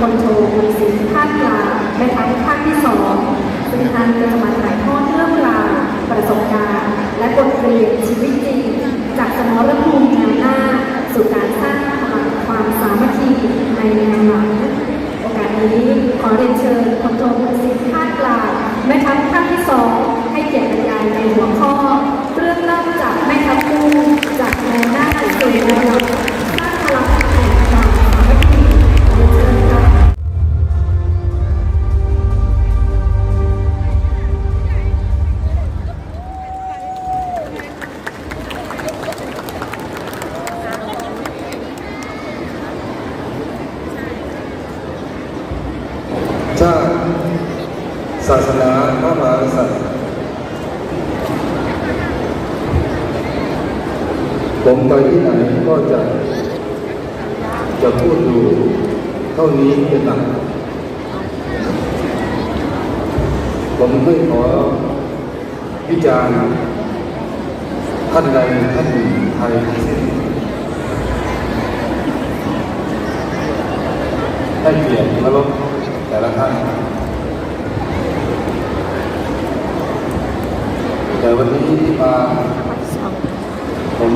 พลโทบุญศรีภาคกลางแม่ทัพภาคที่สองซึ่งท่านก็จะมาถ่ายทอดเรื่องราวประสบการณ์ และบทเรียนชีวิตจริง จากสมรภูมิแนวหน้า สู่การสร้างพลังความสามัคคีในแนวหลังโอกาสนี้ขอเรียนเชิญพลโทบุญศรีภาคกลางแม่ทัพภาคที่สองให้เกียรติบรรยายในหัวข้อ เรื่องเล่าจากแม่ทัพคู่จากแนวหน้าสู่แนวหลัง จะพูดอยู่เท่านี้เป็นหลักผมไม่ขอวิจารณ์ท่านใดท่านหนึ่งไทยทั้งสิ้นให้เกียรติเคารพแต่ละท่าน แต่วันนี้ที่มาผม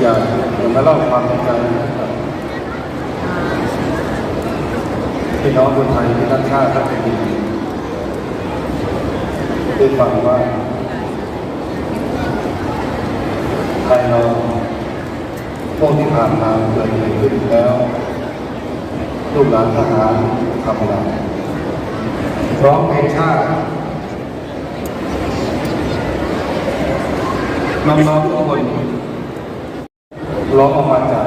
อยากจะมาเล่าความในใจกับพี่น้องคนไทยที่รักชาติรักแผ่นดินได้ฟังว่าไทยเราพวกที่ผ่านมาเกิดอะไรขึ้นแล้วลูกหลานทหารทำอะไรร้องเพลงชาติน้องๆทุกคน ร้องออกมาจาก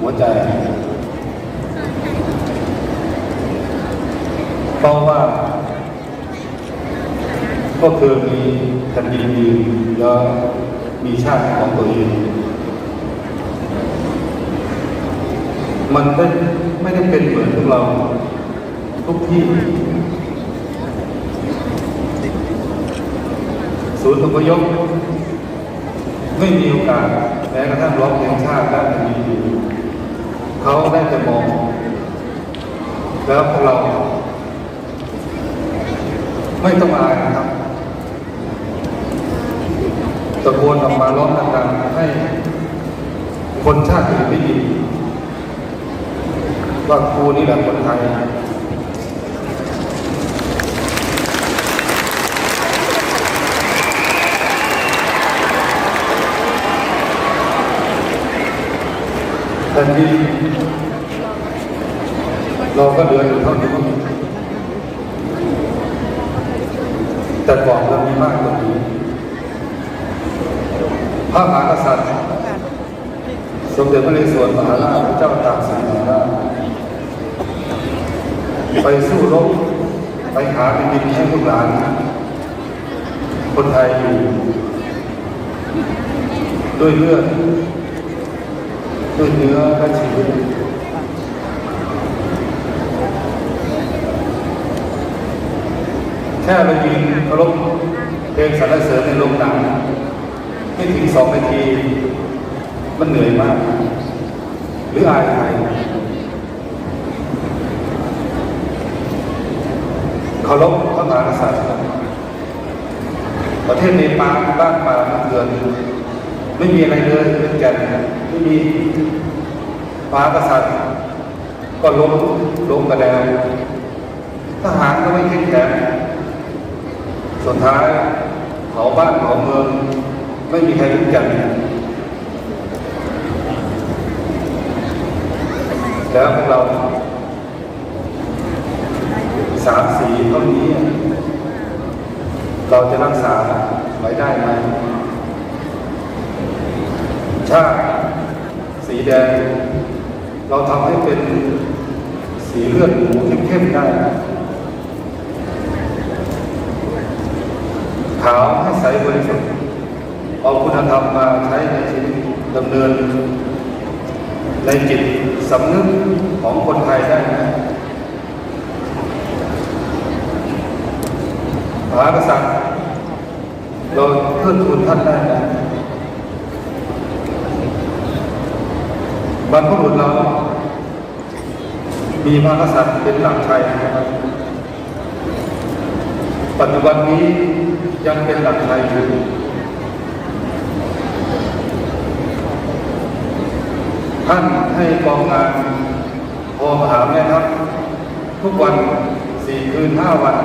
หัวใจเพราะว่า ก็คือมีแผ่นดินยืนแล้วมีชาติของตัวเองมันไม่ไม่ได้เป็นเหมือนพวกเราทุกที่ศูนย์อพยพ ไม่มีโอกาสแม้กระทั่งร้องเพลงชาติและมีเขาได้แต่มอง แล้วพวกเรา ไม่ต้องอายนะครับตะโกนออกมาร้องดังๆให้คนชาติอื่นได้ยินว่าครูนี่แหละคนไทย แผ่นดินเราก็เหลืออยู่เท่านี้แต่ก่อนเรามีมากกว่านี้พระมหากษัตริย์ สมเด็จพระนเรศวรมหาราชพระเจ้าตากสินมหาราชไปสู้รบไปหาเป็นดินให้ลูกหลาน คนไทยอยู่ ด้วยเลือด ด้วยเนื้อและชีวิตแค่เรายืนเคารพเพลงสรรเสริญในโรงหนังไม่ถึงสองนาที มันเหนื่อยมาก หรืออายใครเคารพพระมหากษัตริย์ประเทศเนปาลบ้านป่าเมืองเถื่อน ไม่มีอะไรเลยเป็นแก่นไม่มีมหากษัตริย์ก็ล้มล้มกันแล้วทหารก็ไม่เข้มแข็งสุดท้ายเผาบ้านเผาเมือง ไม่มีใครรู้จักแล้วพวกเรา สามสีเท่านี้ เราจะรักษาไว้ได้ไหม ชาติ สีแดง เราทำให้เป็นสีเลือดหมูเข้มๆได้ ขาวให้ใสบริสุทธิ์เอาคุณธรรมมาใช้ในชีวิตดำเนิน ในจิตสำนึกของคนไทยได้ไหมหากษัตริย์เราเพื่อทูลท่านได้ไห บรรพบุรุษเรา มีพระกษัตริย์เป็นหลักชัยนะครับ ปัจจุบันนี้ยังเป็นหลักชัยอยู่ท่านให้กองงานโทรมาหาแม่ทัพทุกวันสี่คืนห้าวัน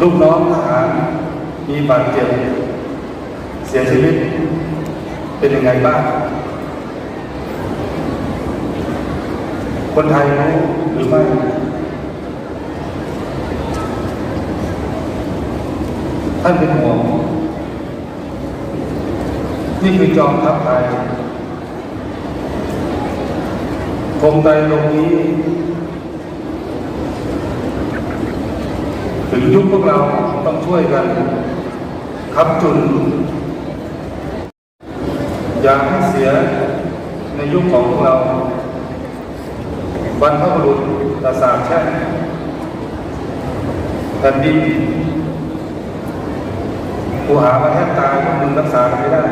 ลูกน้องทหารมีบาดเจ็บเสียชีวิต เป็นยังไงบ้าง คนไทยรู้หรือไม่ท่านเป็นห่วงนี่คือจอมทัพไทยธงไตรลงนี้ ถึงยุคพวกเราต้องช่วยกันค้ำจุน อย่าให้เสียในยุคของพวกเราบรรพบุรุษตาสาบแช่งแผ่นดินกูหามาแทบตายพวกมึงรักษาไม่ได้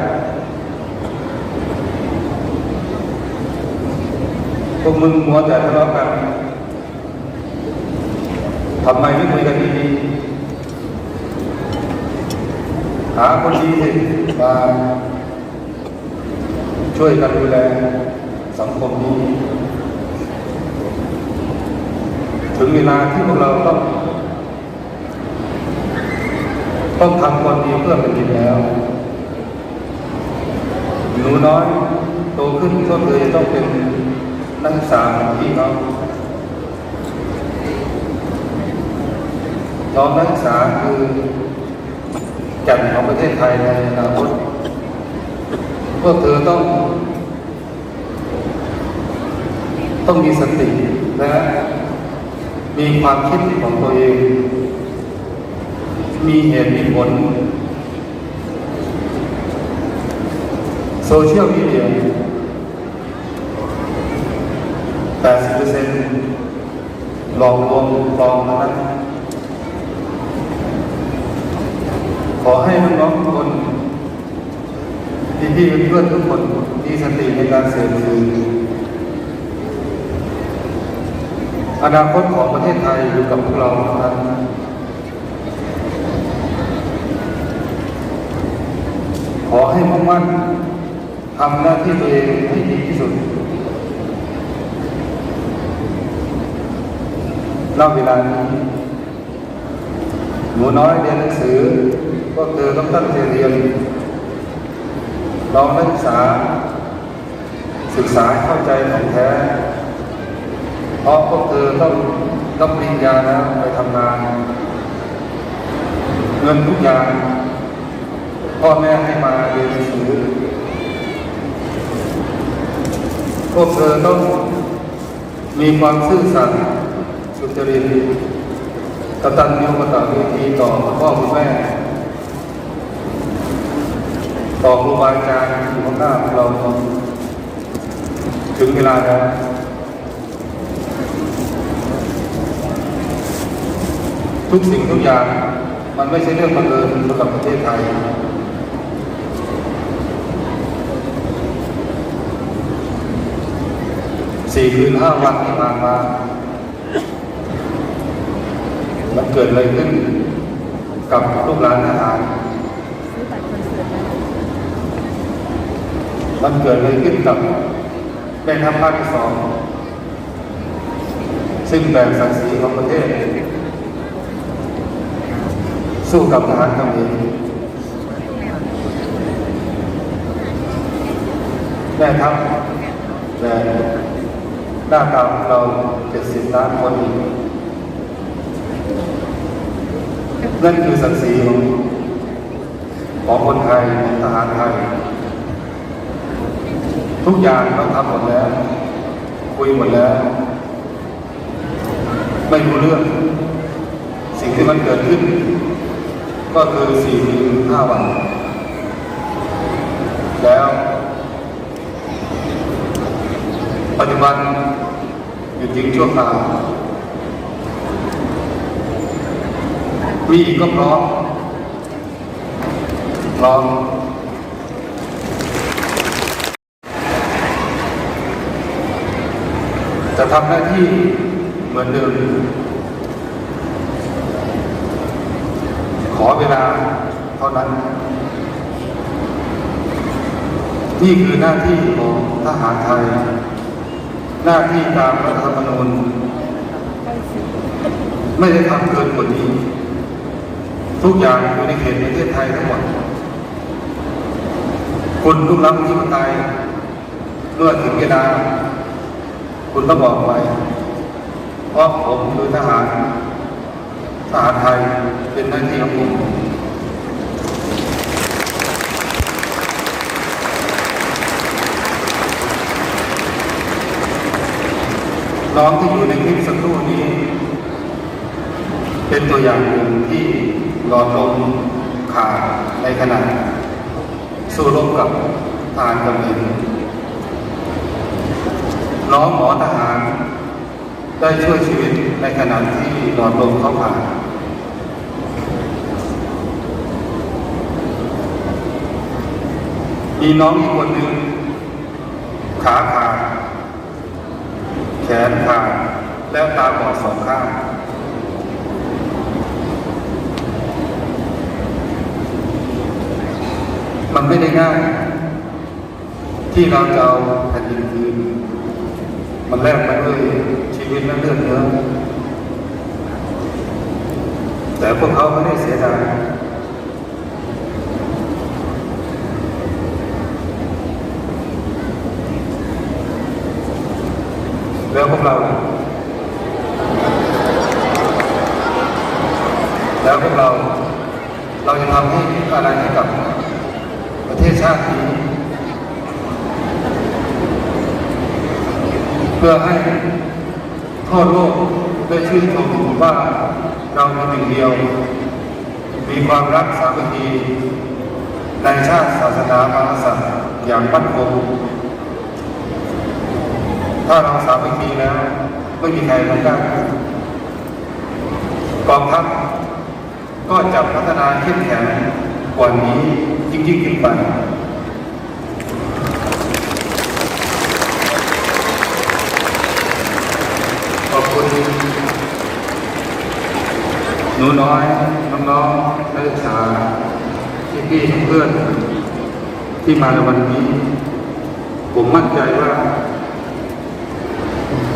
พวกมึงมัวแต่ทะเลาะกันทำไมไม่คุยกันดีๆหาคนดีสิมา ช่วยกันดูแลสังคมนี้ ถึงเวลาที่พวกเราต้อง ต้องทำความดีเพื่อแผ่นดินแล้ว หนูน้อยโตขึ้นก็เคยต้องเป็นนักศึกษาของพี่เขาน้องนักศึกษาคือแก่นของประเทศไทยในอนาคต พวกเธอต้อง ต้องมีสติและมีความคิดของตัวเอง มีเหตุมีผลโซเชียลมีเดีย80%หลอกลวงปลอมทั้งนั้นขอให้น้องๆทุกคน พี่ๆเพื่อนทุกคนมีสติในการเสพสื่ออนาคตของประเทศไทยอยู่กับพวกเราเท่านั้นขอให้มุ่งมั่นทำหน้าที่ตัวเองให้ดีที่สุดณเวลานี้หนูน้อยเรียนหนังสือ ก็เธอต้องตั้งใจเรียน ลองนักศึกษา ศึกษาเข้าใจของแท้ เพราะพวกเธอต้องรับปริญญาแล้วไปทำงาน เงินทุกอย่างพ่อแม่ให้มาเรียนหนังสือพวกเธอต้องมีความซื่อสัตย์สุจริตกตัญญูกตเวทีต่อพ่อคุณแม่ ต่อครูบาอาจารย์ที่อยู่ข้างหน้าของเรา ถึงเวลาแล้วทุกสิ่งทุกอย่างมันไม่ใช่เรื่องบังเอิญสำหรับประเทศไทย สี่คืนห้าวันที่ผ่านมา มันเกิดอะไรขึ้นกับลูกหลานทหาร มันเกิดอะไรขึ้นกับแม่ทัพภาคที่สองซึ่งแบ่งศักดิ์ศรีของประเทศ สู้กับทหารเขมรแม่ทัพและหน้าตาของเราเจ็ดสิบล้านคนอีกนั่นคือศักดิ์ศรีของของคนไทยของทหารไทย ทุกอย่างเราทำหมดแล้ว คุยหมดแล้ว ไม่รู้เรื่อง สิ่งที่มันเกิดขึ้น ก็คือสี่ถึงห้าวัน แล้ว ปัจจุบันหยุดยิงชั่วคราวมีกก็พร้อมพร้อม จะทำหน้าที่เหมือนเดิม ขอเวลาเท่านั้น นี่คือหน้าที่ของทหารไทย หน้าที่ตามรัฐธรรมนูญไม่ได้ทำเกินกว่านี้ ทุกอย่างอยู่ในเขตประเทศไทยทั้งหมดคุณลุกล้ำที่ปไตยเมื่อถึงเวลา คุณต้องบอกไว้เพราะผมคือทหารทหารไทยเป็นหน้าที่ของผมน้องที่อยู่ในคลิปสักครู่นี้ เป็นตัวอย่างหนึ่งที่หลอดลมขาดในขณะสู้รบกับทารกำเนิด น้องหมอทหาร ได้ช่วยชีวิตในขณะที่หลอดลมเขาขาดมีน้องอีกคนหนึ่งขาขาดแขนขาดแล้วตาบอดสองข้างมันไม่ได้ง่าย ที่เราจะเอาแผ่นดิน มันแลกมาด้วยชีวิตและเลือดเนื้อแต่พวกเขาไม่ได้เสียดายแล้วพวกเราแล้วพวกเรา เราจะทำให้อะไรให้กับประเทศชาตินี้ เพื่อให้ทั่วโลกได้ชื่นชมว่าเราเป็นหนึ่งเดียว มีความรักสามัคคีในชาติศาสนามหากษัตร์อย่างมั่นคงถ้าเราสามัคคีแล้วไม่มีใครมาได้กองทัพก็จะพัฒนาเข้มแข็งกว่านี้ยิ่งยิ่งขึ้นไป ขอบ คุณหนูน้อยน้องๆนักศึกษาพี่ๆเพื่อนที่มาในวันนี้ ผมมั่นใจว่า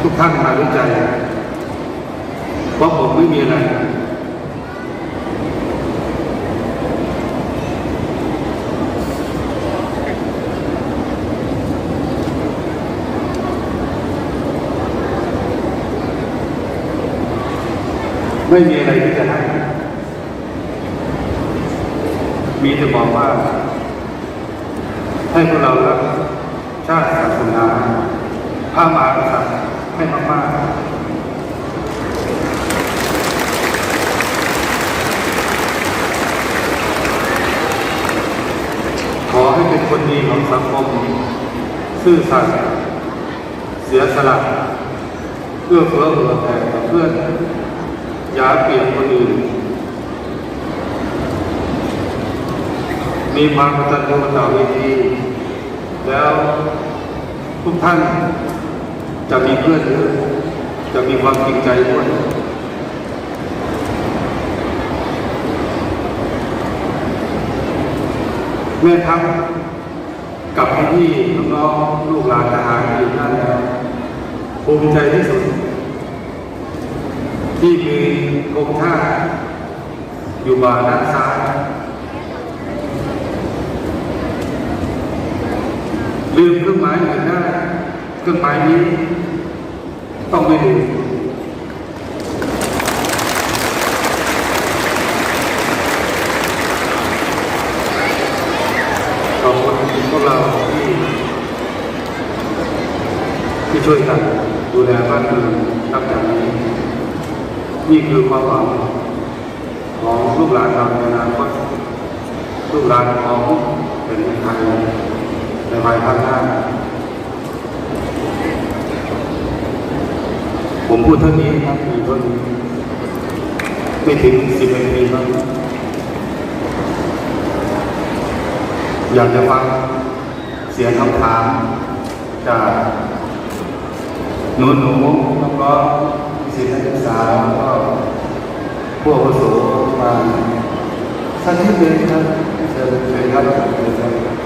ทุกท่านมาด้วยใจ เพราะผมไม่มีอะไร ไม่มีอะไรที่จะให้ มีแต่บอกว่า ให้พวกเรารักชาติศาสนาพระมหากษัตริย์ให้มากๆ ขอให้เป็นคนดีของสังคม ซื่อสัตย์เสียสละเพื่อเฟื้อเผื่อแผ่กับเพื่อนาเปลี่ยนคนอื่น มีความกตัญญูต่อเวทีแล้วทุกท่านจะมีเพื่อนเยอะจะมีความจริงใจด้วยแม่ทัพกับพี่ๆน้องๆลูกหลานทหารอยู่นั่นแล้วภูมิใจที่สุด ที่มีธงชาติอยู่บ่าด้านซ้ายลืมเครื่องหมายอื่นได้เครื่องหมายนี้ ต้องไม่ลืมขอบคุณพวกเราที่ที่ช่วยกันดูแลบ้านเมืองนับจากนี้ นี่คือความหวังของลูกหลานเราในอนาคตลูกหลานของแผ่นไทยในภายภาคหน้าผมพูดเท่านี้ครับมีเท่านี้ไม่ถึงสิบนาทีครับอยากจะฟังเสียงคำถามจากหนูหนูน้องน้องๆ ศิษย์นักศึกษาแล้วก็ผู้อาวุโสมาสักนิดนึงครับเชิญเชิญครับเชิญครับ